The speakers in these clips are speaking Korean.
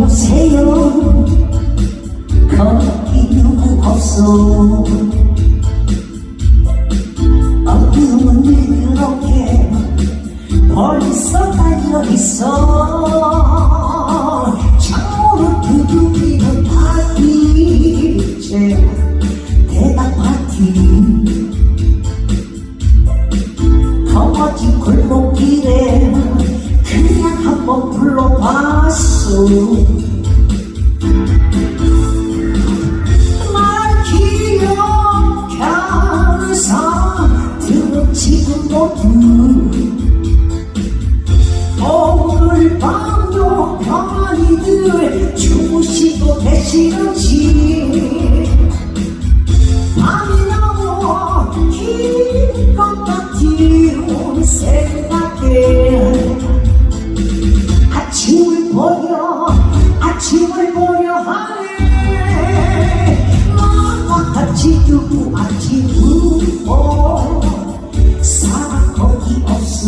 오세요. 거기 누구 없어. 어둠은 이렇게 벌써 달려있어. 저렇게 누비는 파티 이제 대박 파티. 더워진 골목길에 그냥 한번 불러봤어. 오늘 밤도 편히들 주무시고 계시는지. 밤이 너무 긴것 같은 생각에 아침을 보여 아침을 보여 하네. 나와 같이 두고 아침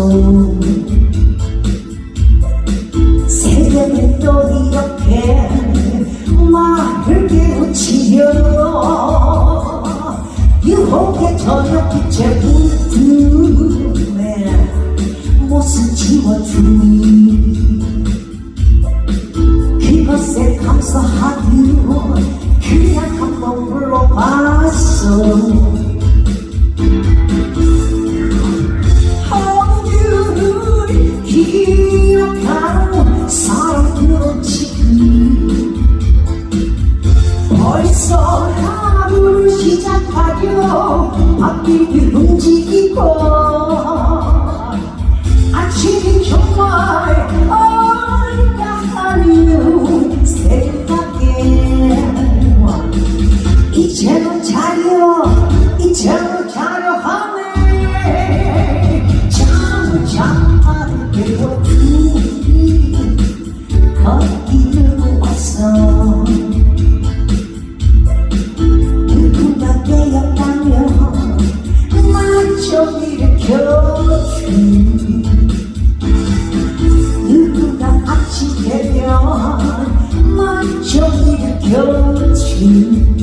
누구겠소 새벽에 또 이렇게 말을 깨우치려 유혹의 저녁빛에 웃음에 못을 지워주니 벌써 하루를 시작하려 앞길을 움직이고 아침이 정말 하는 생각에 이제는 자려 이제는 자려 하네. 잠을 잠을 깨워 일으켜주니 누군가 아침 되면 나좀 일으켜주